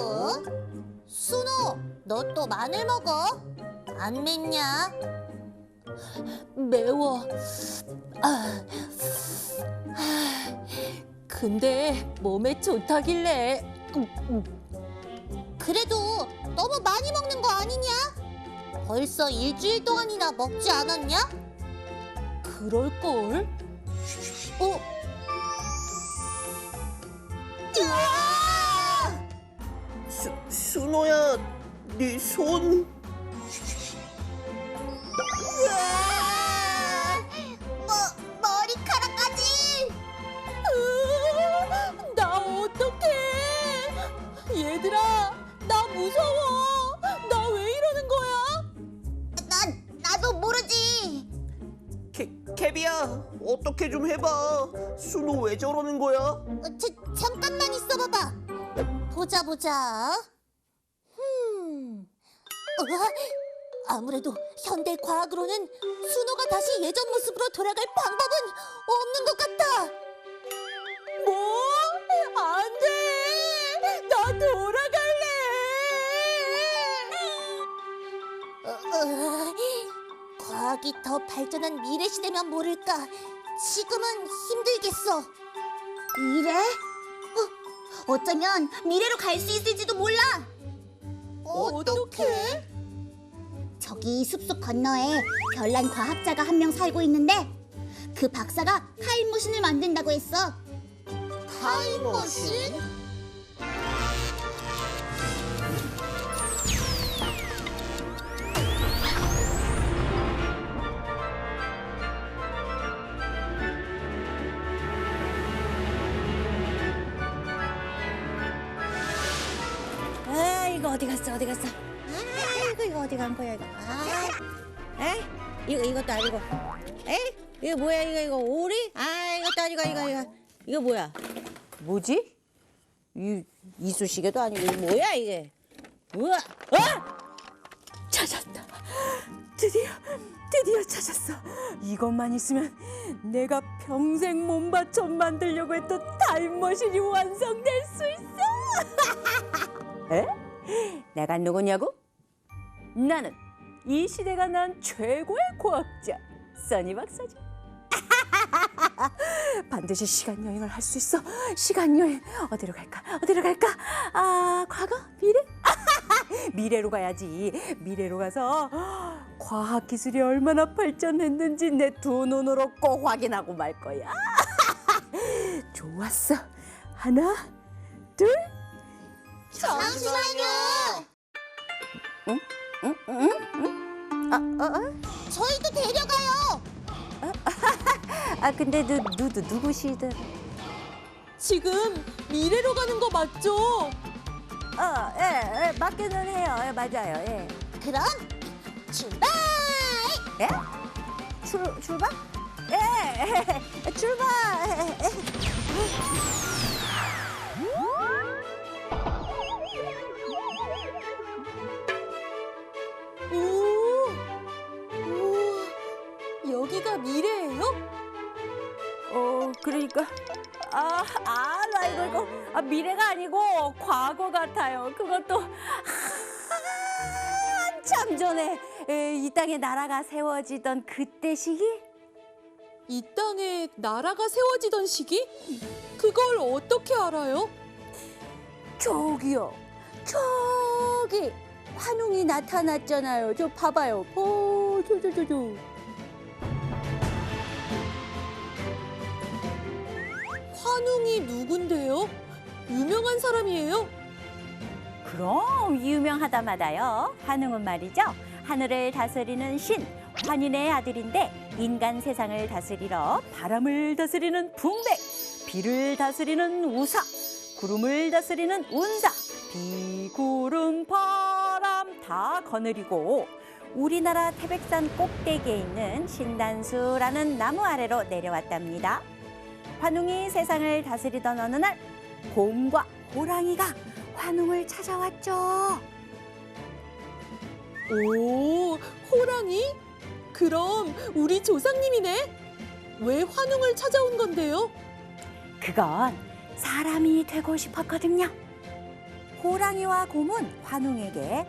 어? 순호, 너 또 마늘 먹어? 안 맵냐? 매워. 아, 근데 몸에 좋다길래 음, 음, 그래도 너무 많이 먹는 거 아니냐? 벌써 일주일 동안이나 먹지 않았냐? 그럴걸? 어? 으아! 수, 순호야, 네 손. 으아! 캐, 캐비야, 어떻게 좀 해봐. 순호 왜 저러는 거야? 어, 자, 잠깐만 있어봐봐. 보자 보자. 흠. 으아, 아무래도 현대 과학으로는 순호가 다시 예전 모습으로 돌아갈 방법은 없는 것 같아. 뭐? 안 돼. 나 돌아갈래. 어, 어, 과학이 더 발전한 미래 시대면 모를까. 지금은 힘들겠어. 미래? 어, 어쩌면 미래로 갈 수 있을지도 몰라. 어떡해? 저기 숲속 건너에 별난 과학자가 한 명 살고 있는데 그 박사가 타임머신을 만든다고 했어. 타임머신? 이거 어디 갔어 어디 갔어 아 이거 어디 간 거야 이거 아 에? 이거 이것도 아니고 에? 이거 뭐야 이거 이거 오리? 아 이것도 아니고 이거 이거 이거 뭐야 뭐지? 이 이쑤시개도 아니고 이거 뭐야 이게 우와 아! 찾았다. 드디어, 드디어 찾았어. 이것만 있으면 내가 평생 몸바쳐 만들려고 했던 타임머신이 완성될 수 있어. 에? 내가 누구냐고? 나는 이 시대가 난 최고의 과학자 써니 박사지. 반드시 시간 여행을 할 수 있어. 시간 여행 어디로 갈까? 어디로 갈까? 아 과거, 미래? 미래로 가야지. 미래로 가서 과학 기술이 얼마나 발전했는지 내 두 눈으로 꼭 확인하고 말 거야. 좋았어. 하나, 둘. 잠시만요. 응? 응? 아, 어, 어? 저희도 데려가요. 아 근데 누, 누, 누 누구시든? 지금 미래로 가는 거 맞죠? 어, 예, 예 맞기는 해요. 예, 맞아요. 예. 그럼 출발! 예? 출 출발? 예, 출발. 오, 그러니까 아, 아, 나 이거 이거 아, 미래가 아니고 과거 같아요. 그것도 한참 전에 에, 이 땅에 나라가 세워지던 그때 시기? 이 땅에 나라가 세워지던 시기? 그걸 어떻게 알아요? 저기요, 저기 환웅이 나타났잖아요. 저 봐봐요. 어, 저, 저, 저, 저. 환웅이 누군데요? 유명한 사람이에요? 그럼 유명하다마다요. 환웅은 말이죠. 하늘을 다스리는 신 환인의 아들인데 인간 세상을 다스리러 바람을 다스리는 붕백, 비를 다스리는 우사, 구름을 다스리는 운사, 비 구름 바람 다 거느리고 우리나라 태백산 꼭대기에 있는 신단수라는 나무 아래로 내려왔답니다. 환웅이 세상을 다스리던 어느 날 곰과 호랑이가 환웅을 찾아왔죠. 오, 호랑이? 그럼 우리 조상님이네? 왜 환웅을 찾아온 건데요? 그건 사람이 되고 싶었거든요. 호랑이와 곰은 환웅에게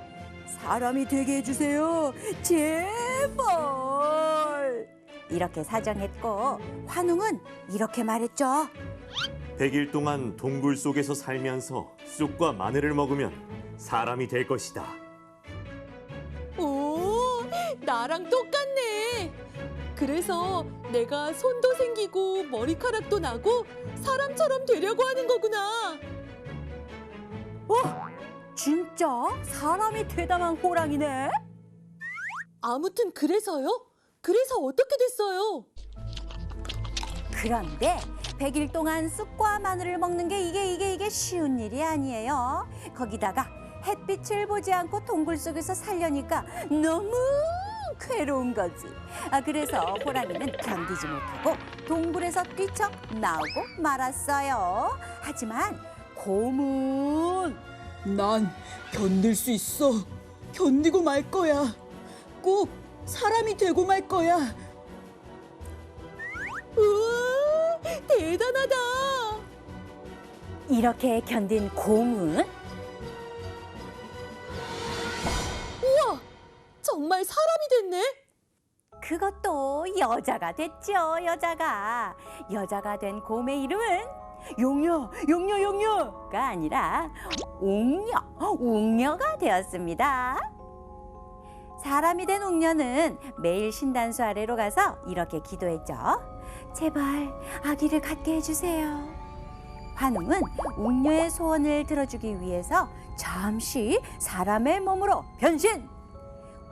사람이 되게 해주세요. 제발. 이렇게 사정했고 환웅은 이렇게 말했죠. 100일 동안 동굴 속에서 살면서 쑥과 마늘을 먹으면 사람이 될 것이다. 오, 나랑 똑같네. 그래서 내가 손도 생기고 머리카락도 나고 사람처럼 되려고 하는 거구나. 진짜 사람이 되다만 호랑이네. 아무튼 그래서요? 그래서 어떻게 됐어요? 그런데 100일 동안 쑥과 마늘을 먹는 게 이게 이게 이게 쉬운 일이 아니에요. 거기다가 햇빛을 보지 않고 동굴 속에서 살려니까 너무 괴로운 거지. 아 그래서 호랑이는 견디지 못하고 동굴에서 뛰쳐 나오고 말았어요. 하지만 곰은 난 견딜 수 있어. 견디고 말 거야. 꼭 사람이 되고 말 거야. 우와, 대단하다. 이렇게 견딘 곰은 정말 사람이 됐네. 그것도 여자가 됐죠, 여자가. 여자가 된 곰의 이름은 용녀, 용녀, 용녀가 아니라 웅녀, 웅녀가 되었습니다. 사람이 된 웅녀는 매일 신단수 아래로 가서 이렇게 기도했죠. 제발 아기를 갖게 해주세요. 환웅은 웅녀의 소원을 들어주기 위해서 잠시 사람의 몸으로 변신!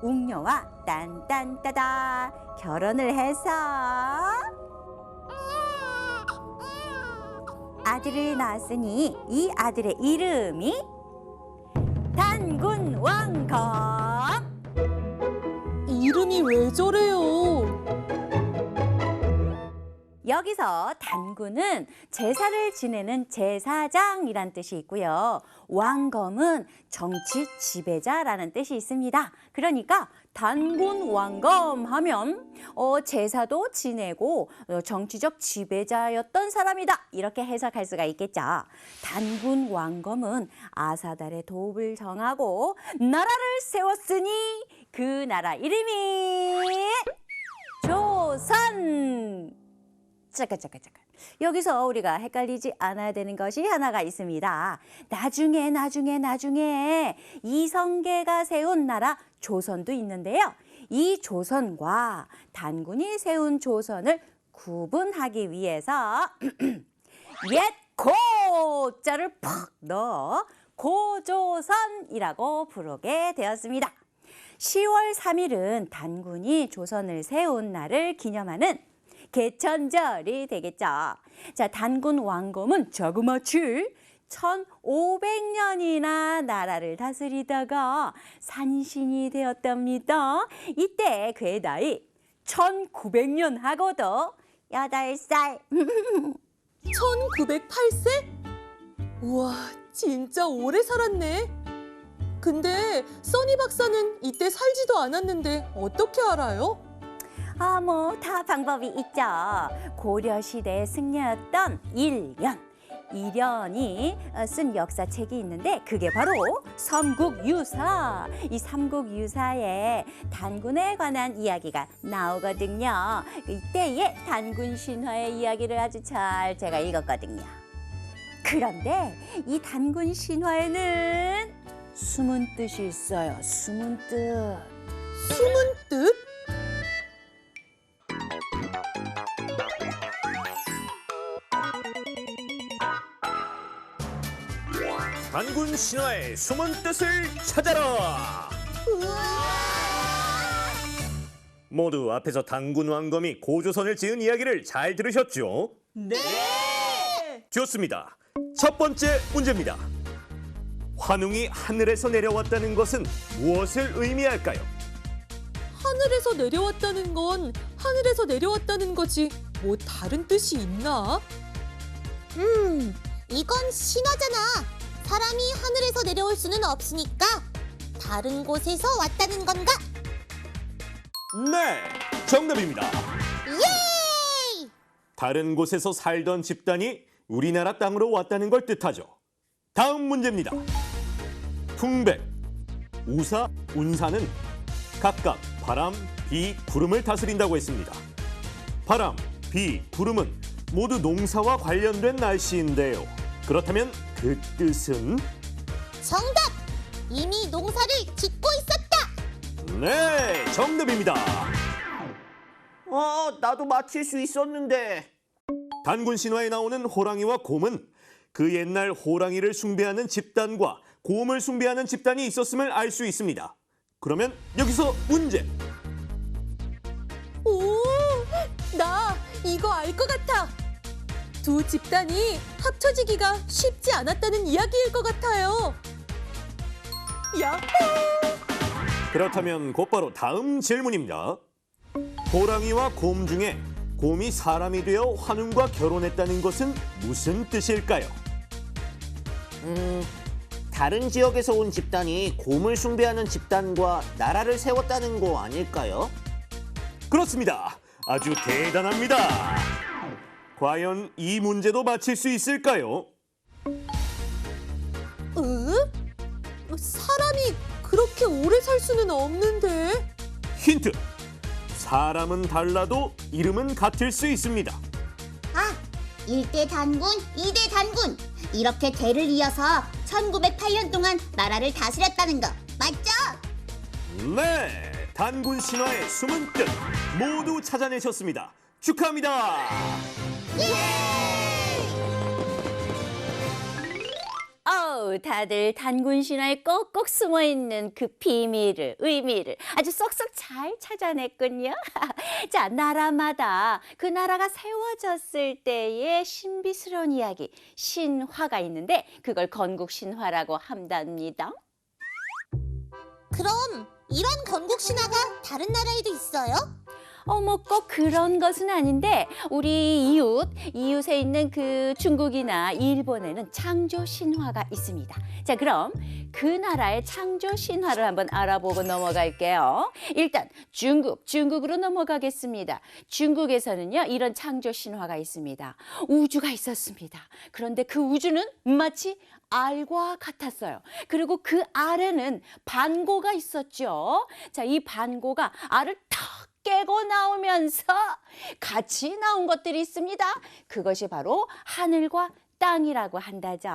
웅녀와 딴딴따다 결혼을 해서 아들을 낳았으니 이 아들의 이름이 단군 왕검 이름이 왜 저래요? 여기서 단군은 제사를 지내는 제사장이란 뜻이 있고요. 왕검은 정치 지배자라는 뜻이 있습니다. 그러니까 단군 왕검 하면 어, 제사도 지내고 어, 정치적 지배자였던 사람이다. 이렇게 해석할 수가 있겠죠. 단군 왕검은 아사달의 도읍을 정하고 나라를 세웠으니 그 나라 이름이 조선. 잠깐 잠깐 잠깐. 여기서 우리가 헷갈리지 않아야 되는 것이 하나가 있습니다. 나중에 나중에 나중에 이성계가 세운 나라 조선도 있는데요. 이 조선과 단군이 세운 조선을 구분하기 위해서 옛 고자를 푹 넣어 고조선이라고 부르게 되었습니다. 10월 3일은 단군이 조선을 세운 날을 기념하는 개천절이 되겠죠. 자, 단군 왕검은 자그마치 1500년이나 나라를 다스리다가 산신이 되었답니다. 이때 그의 나이 1900년 하고도 8살. 1908세? 우와, 진짜 오래 살았네. 근데 써니 박사는 이때 살지도 않았는데 어떻게 알아요? 아, 뭐, 다 방법이 있죠. 고려시대 승려였던 일련. 이련이 어, 쓴 역사책이 있는데 그게 바로 삼국유사. 이 삼국유사에 단군에 관한 이야기가 나오거든요. 이때의 단군 신화의 이야기를 아주 잘 제가 읽었거든요. 그런데 이 단군 신화에는 숨은 뜻이 있어요. 숨은 뜻. 숨은 뜻? 단군 신화의 숨은 뜻을 찾아라. 모두 앞에서 단군 왕검이 고조선을 지은 이야기를 잘 들으셨죠? 네. 좋습니다. 첫 번째 문제입니다. 환웅이 하늘에서 내려왔다는 것은 무엇을 의미할까요? 하늘에서 내려왔다는 건 하늘에서 내려왔다는 거지. 뭐 다른 뜻이 있나? 음, 이건 신화잖아. 사람이 하늘에서 내려올 수는 없으니까 다른 곳에서 왔다는 건가? 네, 정답입니다. 예! 다른 곳에서 살던 집단이 우리나라 땅으로 왔다는 걸 뜻하죠. 다음 문제입니다. 풍백, 우사, 운사는 각각 바람, 비, 구름을 다스린다고 했습니다. 바람, 비, 구름은 모두 농사와 관련된 날씨인데요. 그렇다면 그 뜻은 정답! 이미 농사를 짓고 있었다. 네, 정답입니다. 아, 나도 맞힐 수 있었는데. 단군 신화에 나오는 호랑이와 곰은 그 옛날 호랑이를 숭배하는 집단과 곰을 숭배하는 집단이 있었음을 알 수 있습니다. 그러면 여기서 문제. 오, 나 이거 알 것 같아. 두 집단이 합쳐지기가 쉽지 않았다는 이야기일 것 같아요. 야, 그렇다면 곧바로 다음 질문입니다. 호랑이와 곰 중에 곰이 사람이 되어 환웅과 결혼했다는 것은 무슨 뜻일까요? 음, 다른 지역에서 온 집단이 곰을 숭배하는 집단과 나라를 세웠다는 거 아닐까요? 그렇습니다. 아주 대단합니다. 과연 이 문제도 맞힐 수 있을까요? 으? 사람이 그렇게 오래 살 수는 없는데. 힌트. 사람은 달라도 이름은 같을 수 있습니다. 아, 1대 단군, 2대 단군. 이렇게 대를 이어서 1908년 동안 나라를 다스렸다는 거 맞죠? 네, 단군 신화의 숨은 뜻 모두 찾아내셨습니다. 축하합니다. 어우, 다들 단군 신화에 꼭꼭 숨어 있는 그 비밀을, 의미를 아주 쏙쏙 잘 찾아냈군요. 자, 나라마다 그 나라가 세워졌을 때의 신비스러운 이야기, 신화가 있는데 그걸 건국 신화라고 한답니다. 그럼 이런 건국 신화가 다른 나라에도 있어요? 어, 뭐꼭 그런 것은 아닌데 우리 이웃, 이웃에 있는 그 중국이나 일본에는 창조 신화가 있습니다. 자, 그럼 그 나라의 창조 신화를 한번 알아보고 넘어갈게요. 일단 중국, 중국으로 넘어가겠습니다. 중국에서는요, 이런 창조 신화가 있습니다. 우주가 있었습니다. 그런데 그 우주는 마치 알과 같았어요. 그리고 그 알에는 반고가 있었죠. 자, 이 반고가 알을 탁 깨고 나오면서 같이 나온 것들이 있습니다. 그것이 바로 하늘과 땅이라고 한다죠.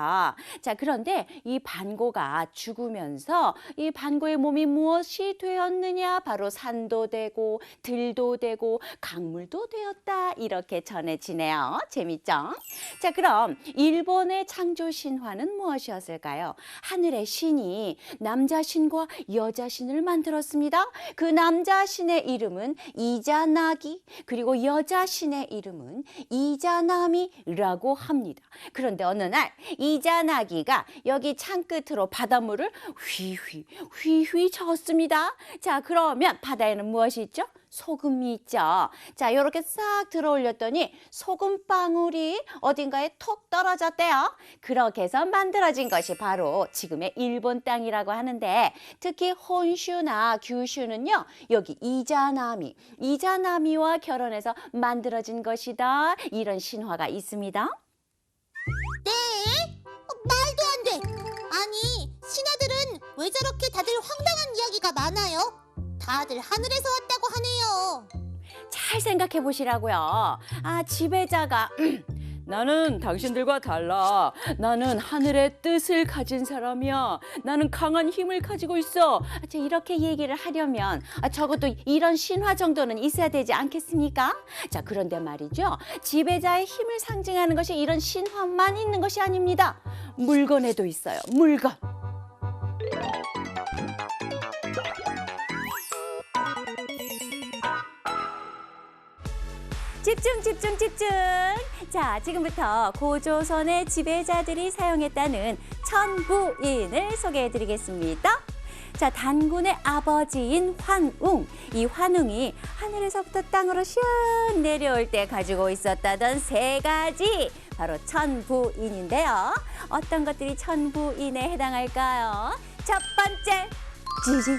자, 그런데 이 반고가 죽으면서 이 반고의 몸이 무엇이 되었느냐? 바로 산도 되고 들도 되고 강물도 되었다. 이렇게 전해지네요. 재밌죠? 자, 그럼 일본의 창조 신화는 무엇이었을까요? 하늘의 신이 남자 신과 여자 신을 만들었습니다. 그 남자 신의 이름은 이자나기, 그리고 여자 신의 이름은 이자나미라고 합니다. 그런데 어느 날 이자나기가 여기 창 끝으로 바닷물을 휘휘 휘휘 저었습니다. 자, 그러면 바다에는 무엇이 있죠? 소금이 있죠. 자, 이렇게 싹 들어 올렸더니 소금 방울이 어딘가에 톡 떨어졌대요. 그렇게 해서 만들어진 것이 바로 지금의 일본 땅이라고 하는데 특히 혼슈나 규슈는요. 여기 이자나미, 이자나미와 결혼해서 만들어진 것이다. 이런 신화가 있습니다. 왜 저렇게 다들 황당한 이야기가 많아요? 다들 하늘에서 왔다고 하네요. 잘 생각해 보시라고요. 아, 지배자가 나는 당신들과 달라. 나는 하늘의 뜻을 가진 사람이야. 나는 강한 힘을 가지고 있어. 아, 자, 이렇게 얘기를 하려면 아, 적어도 이런 신화 정도는 있어야 되지 않겠습니까? 자, 그런데 말이죠. 지배자의 힘을 상징하는 것이 이런 신화만 있는 것이 아닙니다. 물건에도 있어요. 물건. 집중 집중 집중. 자, 지금부터 고조선의 지배자들이 사용했다는 천부인을 소개해 드리겠습니다. 자, 단군의 아버지인 환웅. 이 환웅이 하늘에서부터 땅으로 슉 내려올 때 가지고 있었다던 세 가지. 바로 천부인인데요. 어떤 것들이 천부인에 해당할까요? 첫 번째, 지진.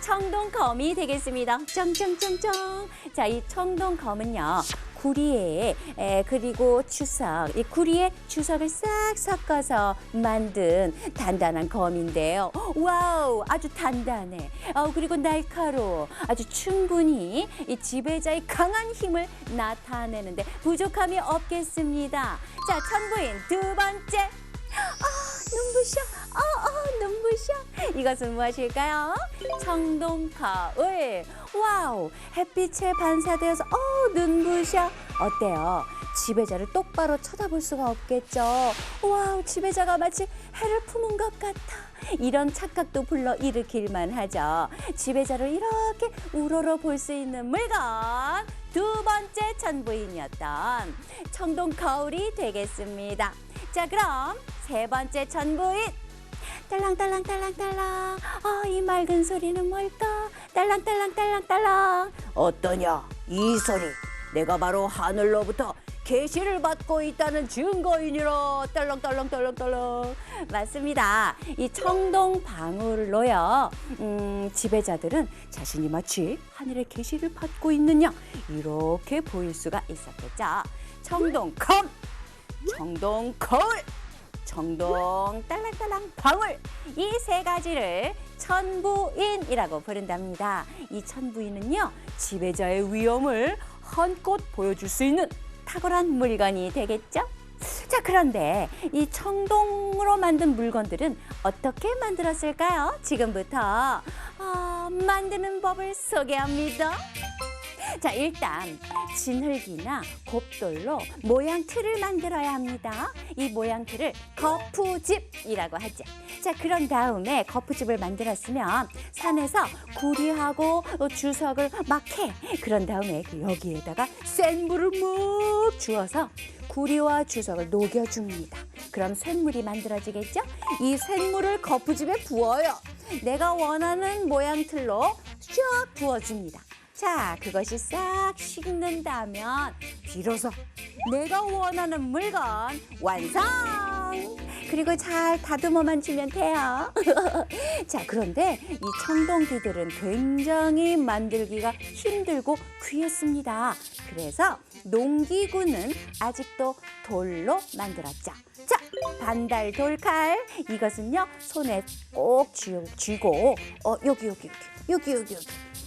청동검이 되겠습니다. 쩡쩡쩡쩡. 자, 이 청동검은요. 구리에 에, 그리고 주석, 이 구리에 주석을 싹 섞어서 만든 단단한 검인데요. 와우, 아주 단단해. 어, 그리고 날카로워. 아주 충분히 이 지배자의 강한 힘을 나타내는데 부족함이 없겠습니다. 자, 천부인 두 번째. 아, 눈부셔. 아, 아, 눈부셔. 이것은 무엇일까요? 청동 거울. 와우, 햇빛에 반사되어서 어, 눈부셔. 어때요? 지배자를 똑바로 쳐다볼 수가 없겠죠. 와우, 지배자가 마치 해를 품은 것 같아. 이런 착각도 불러 일으킬만 하죠. 지배자를 이렇게 우러러 볼 수 있는 물건. 두 번째 천부인이었던 청동 거울이 되겠습니다. 자, 그럼 세 번째 천부인. 딸랑딸랑딸랑딸랑. 아, 이 맑은 소리는 뭘까? 딸랑딸랑딸랑딸랑. 어떠냐? 이 소리. 내가 바로 하늘로부터 계시를 받고 있다는 증거인이라 딸랑딸랑딸랑딸랑 맞습니다. 이 청동 방울로요. 음, 지배자들은 자신이 마치 하늘의 계시를 받고 있느냐 이렇게 보일 수가 있었겠죠. 청동 검, 청동 거울, 청동 딸랑딸랑 방울 이 세 가지를 천부인이라고 부른답니다. 이 천부인은요 지배자의 위엄을 한껏 보여줄 수 있는 탁월한 물건이 되겠죠. 자 그런데 이 청동으로 만든 물건들은 어떻게 만들었을까요? 지금부터 어, 만드는 법을 소개합니다. 자, 일단 진흙이나 곱돌로 모양 틀을 만들어야 합니다. 이 모양 틀을 거푸집이라고 하죠. 자, 그런 다음에 거푸집을 만들었으면 산에서 구리하고 주석을 막 해. 그런 다음에 그 여기에다가 센 불을 묵 주어서 구리와 주석을 녹여줍니다. 그럼 쇳물이 만들어지겠죠? 이 쇳물을 거푸집에 부어요. 내가 원하는 모양 틀로 쫙 부어줍니다. 자, 그것이 싹 식는다면 비로소 내가 원하는 물건 완성! 그리고 잘 다듬어만 주면 돼요. 자, 그런데 이 청동기들은 굉장히 만들기가 힘들고 귀했습니다. 그래서 농기구는 아직도 돌로 만들었죠. 자, 반달 돌칼. 이것은요, 손에 꼭 쥐- 쥐고, 어, 여기, 여기, 여기, 여기, 여기, 여기.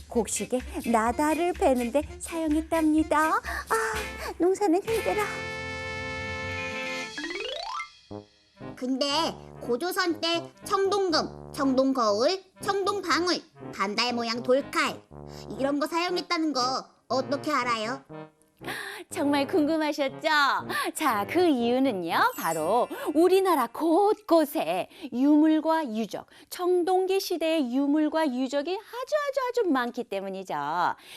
곡식에 나다를 베는데 사용했답니다. 아, 농사는 힘들어. 근데 고조선 때 청동금, 청동거울, 청동방울, 반달 모양 돌칼 이런 거 사용했다는 거 어떻게 알아요? 정말 궁금하셨죠? 자, 그 이유는요, 바로 우리나라 곳곳에 유물과 유적, 청동기 시대의 유물과 유적이 아주 아주 아주 많기 때문이죠.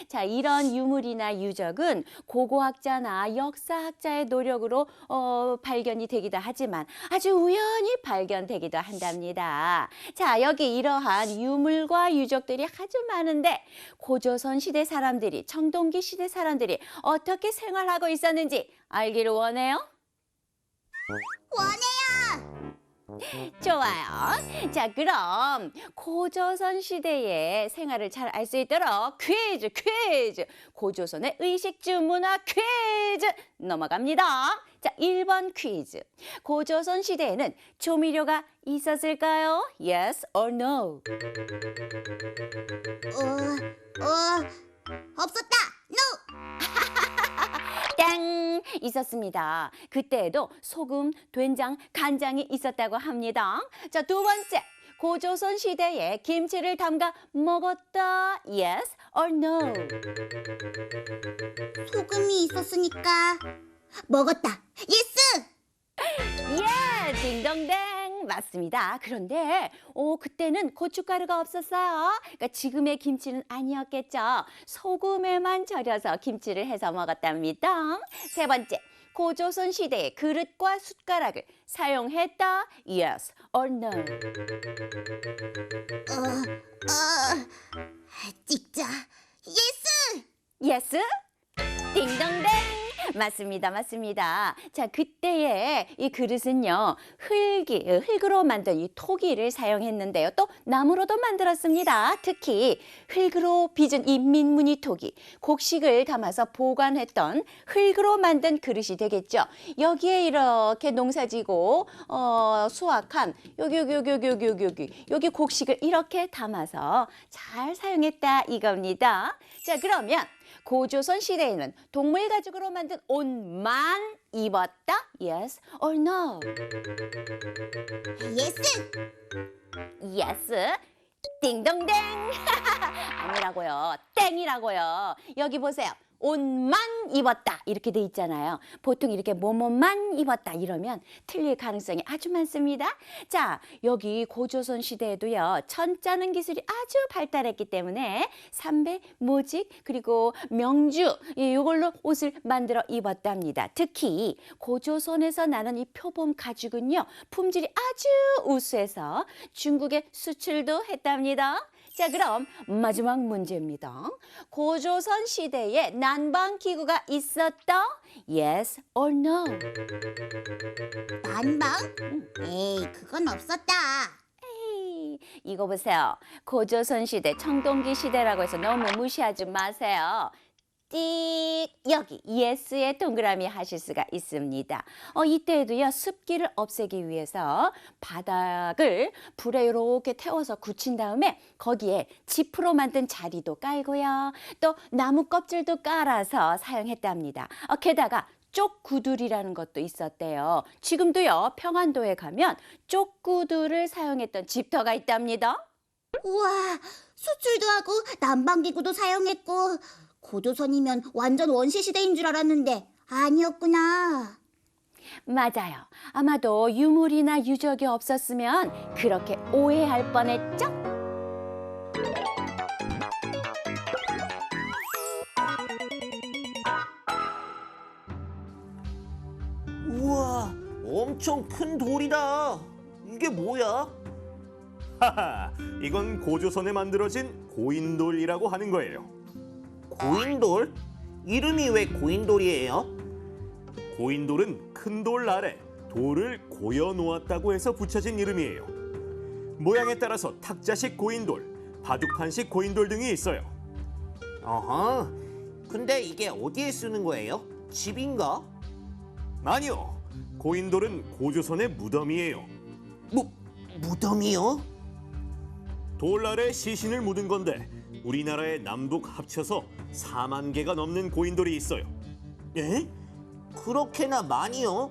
자, 이런 유물이나 유적은 고고학자나 역사학자의 노력으로 어, 발견이 되기도 하지만 아주 우연히 발견되기도 한답니다. 자, 여기 이러한 유물과 유적들이 아주 많은데 고조선 시대 사람들이, 청동기 시대 사람들이 어떻게 생활하고 있었는지 알기를 원해요? 원해요. 좋아요. 자, 그럼 고조선 시대의 생활을 잘 알 수 있도록 퀴즈, 퀴즈. 고조선의 의식주 문화 퀴즈 넘어갑니다. 자, 1번 퀴즈. 고조선 시대에는 조미료가 있었을까요? Yes or no? 어, 어, 없었다. No. 땡! 있었습니다. 그때에도 소금, 된장, 간장이 있었다고 합니다. 자, 두 번째. 고조선 시대에 김치를 담가 먹었다. Yes or no? 소금이 있었으니까 먹었다. 예스. 예, 딩동댕 맞습니다. 그런데 오 그때는 고춧가루가 없었어요. 그러니까 지금의 김치는 아니었겠죠. 소금에만 절여서 김치를 해서 먹었답니다. 세 번째. 고조선 시대에 그릇과 숟가락을 사용했다. Yes or no? 어, 어, 찍자. 예스. Yes? 딩동댕 맞습니다, 맞습니다. 자, 그때의 이 그릇은요, 흙이, 흙으로 만든 이 토기를 사용했는데요. 또 나무로도 만들었습니다. 특히 흙으로 빚은 이 민무늬 토기, 곡식을 담아서 보관했던 흙으로 만든 그릇이 되겠죠. 여기에 이렇게 농사지고 어, 수확한 여기 여기 여기 여기 여기 여기 여기 여기 곡식을 이렇게 담아서 잘 사용했다 이겁니다. 자, 그러면 고조선 시대에는 동물 가죽으로 만든 옷만 입었다? Yes or no? 예스. Yes. 띵동댕. 아니라고요. 땡이라고요. 여기 보세요. 옷만 입었다 이렇게 돼 있잖아요. 보통 이렇게 뭐뭐만 입었다 이러면 틀릴 가능성이 아주 많습니다. 자, 여기 고조선 시대에도요. 천 짜는 기술이 아주 발달했기 때문에 삼배, 모직 그리고 명주 예, 이걸로 옷을 만들어 입었답니다. 특히 고조선에서 나는 이 표범 가죽은요. 품질이 아주 우수해서 중국에 수출도 했답니다. 자, 그럼 마지막 문제입니다. 고조선 시대에 난방 기구가 있었다? Yes or no? 난방? 에이, 그건 없었다. 에이, 이거 보세요. 고조선 시대, 청동기 시대라고 해서 너무 무시하지 마세요. 띡 여기 예스의 동그라미 하실 수가 있습니다. 어, 이때에도요 습기를 없애기 위해서 바닥을 불에 이렇게 태워서 굳힌 다음에 거기에 지프로 만든 자리도 깔고요. 또 나무 껍질도 깔아서 사용했답니다. 어, 게다가 쪽구들이라는 것도 있었대요. 지금도요 평안도에 가면 쪽구들을 사용했던 집터가 있답니다. 우와, 수출도 하고 난방기구도 사용했고 고조선이면 완전 원시 시대인 줄 알았는데 아니었구나. 맞아요. 아마도 유물이나 유적이 없었으면 그렇게 오해할 뻔했죠? 우와, 엄청 큰 돌이다. 이게 뭐야? 하하, 이건 고조선에 만들어진 고인돌이라고 하는 거예요. 고인돌? 이름이 왜 고인돌이에요? 고인돌은 큰 돌 아래 돌을 고여 놓았다고 해서 붙여진 이름이에요. 모양에 따라서 탁자식 고인돌, 바둑판식 고인돌 등이 있어요. 어허. 근데 이게 어디에 쓰는 거예요? 집인가? 아니요, 고인돌은 고조선의 무덤이에요. 무, 무덤이요? 돌 아래 시신을 묻은 건데 우리나라의 남북 합쳐서 4만 개가 넘는 고인돌이 있어요. 예? 그렇게나 많이요?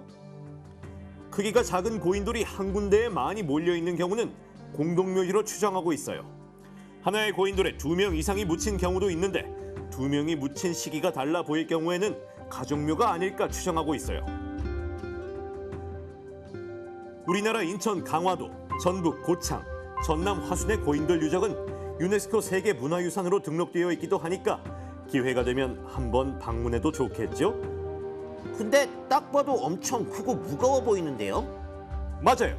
크기가 작은 고인돌이 한 군데에 많이 몰려 있는 경우는 공동묘지로 추정하고 있어요. 하나의 고인돌에 두 명 이상이 묻힌 경우도 있는데 두 명이 묻힌 시기가 달라 보일 경우에는 가족묘가 아닐까 추정하고 있어요. 우리나라 인천 강화도, 전북 고창, 전남 화순의 고인돌 유적은 유네스코 세계 문화유산으로 등록되어 있기도 하니까 기회가 되면 한번 방문해도 좋겠죠? 근데 딱 봐도 엄청 크고 무거워 보이는데요? 맞아요.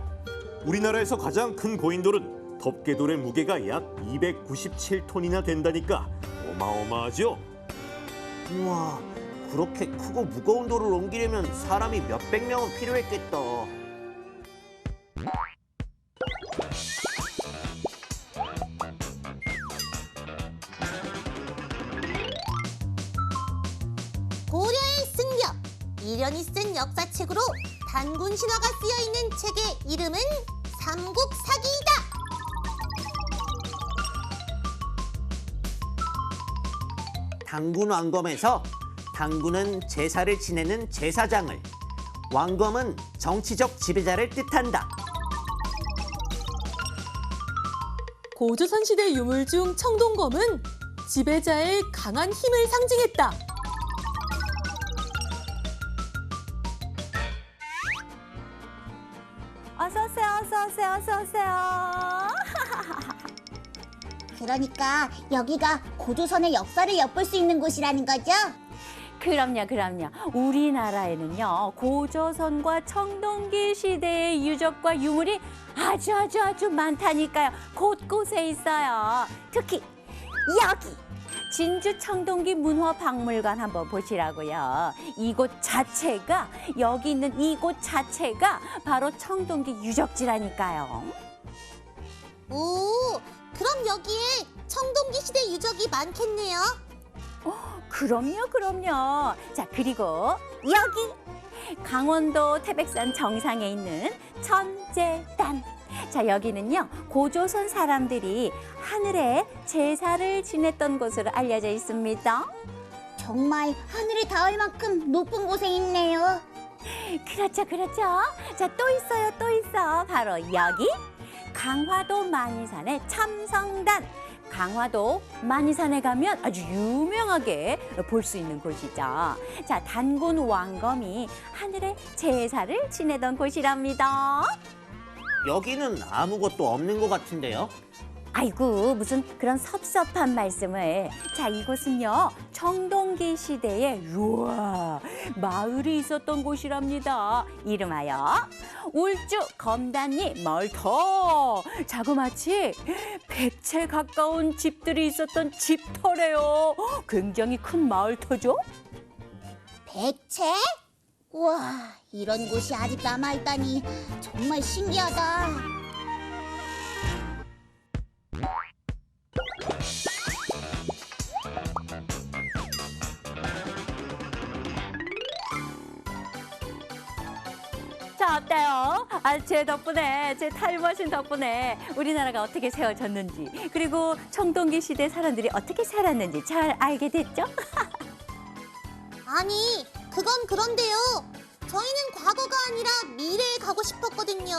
우리나라에서 가장 큰 고인돌은 덮개돌의 무게가 약 297톤이나 된다니까 어마어마하죠? 우와, 그렇게 크고 무거운 돌을 옮기려면 사람이 몇백 명은 필요했겠다. 이련이 쓴 역사책으로 단군 신화가 쓰여 있는 책의 이름은 삼국사기이다. 당군 왕검에서 당군은 제사를 지내는 제사장을, 왕검은 정치적 지배자를 뜻한다. 고조선 시대 유물 중 청동검은 지배자의 강한 힘을 상징했다. 어서 오세요. 그러니까 여기가 고조선의 역사를 엿볼 수 있는 곳이라는 거죠? 그럼요, 그럼요. 우리나라에는요, 고조선과 청동기 시대의 유적과 유물이 아주 아주 아주 많다니까요. 곳곳에 있어요. 특히 여기 진주 청동기 문화박물관 한번 보시라고요. 이곳 자체가 여기 있는 이곳 자체가 바로 청동기 유적지라니까요. 오, 그럼 여기에 청동기 시대 유적이 많겠네요. 그럼요, 그럼요. 자, 그리고 여기 강원도 태백산 정상에 있는 천재단. 자, 여기는요, 고조선 사람들이 하늘에 제사를 지냈던 곳으로 알려져 있습니다. 정말 하늘이 닿을 만큼 높은 곳에 있네요. 그렇죠, 그렇죠. 자, 또 있어요, 또 있어. 바로 여기 강화도 만이산의 참성단. 강화도 만이산에 가면 아주 유명하게 볼 수 있는 곳이죠. 자, 단군 왕검이 하늘에 제사를 지내던 곳이랍니다. 여기는 아무것도 없는 것 같은데요. 아이고 무슨 그런 섭섭한 말씀을. 자 이곳은요 청동기 시대에 우와 마을이 있었던 곳이랍니다. 이름하여 울주 검단리 멀터 자그마치 백채 가까운 집들이 있었던 집터래요. 굉장히 큰 마을터죠? 백채? 우와, 이런 곳이 아직 남아있다니 정말 신기하다. 자 어때요? 아, 제 덕분에 제 타임머신 덕분에 우리나라가 어떻게 세워졌는지 그리고 청동기 시대 사람들이 어떻게 살았는지 잘 알게 됐죠? 아니, 그건 그런데요. 저희는 과거가 아니라 미래에 가고 싶었거든요.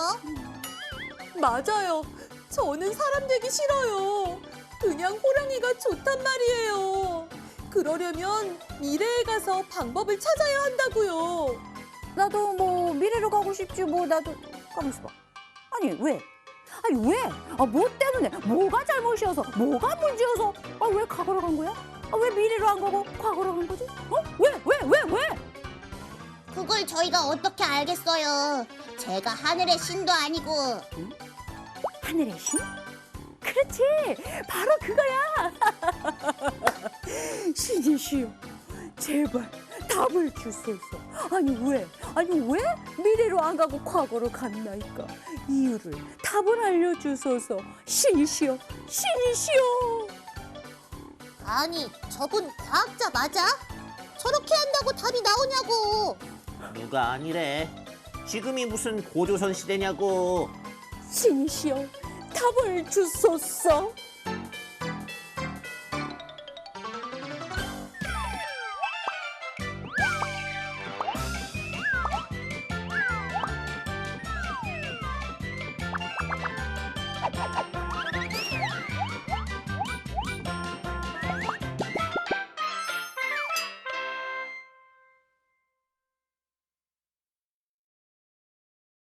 맞아요. 저는 사람 되기 싫어요. 그냥 호랑이가 좋단 말이에요. 그러려면 미래에 가서 방법을 찾아야 한다고요. 나도 뭐 미래로 가고 싶지 뭐 나도 가만있어 봐 아니 왜? 아니 왜? 아 뭐 때문에? 뭐가 잘못이어서? 뭐가 문제여서? 아 왜 과거로 간 거야? 아 왜 미래로 안 가고 과거로 간 거지? 어? 왜? 왜? 왜? 왜? 그걸 저희가 어떻게 알겠어요. 제가 하늘의 신도 아니고. 하늘의 신? 그렇지 바로 그거야 신이시여 제발 답을 주소서 아니 왜 아니 왜 미래로 안 가고 과거로 갔나이까 이유를 답을 알려주소서 신이시여 신이시여 아니, 저분 과학자 맞아? 저렇게 한다고 답이 나오냐고. 누가 아니래. 지금이 무슨 고조선 시대냐고. 신이시여 답을 주소서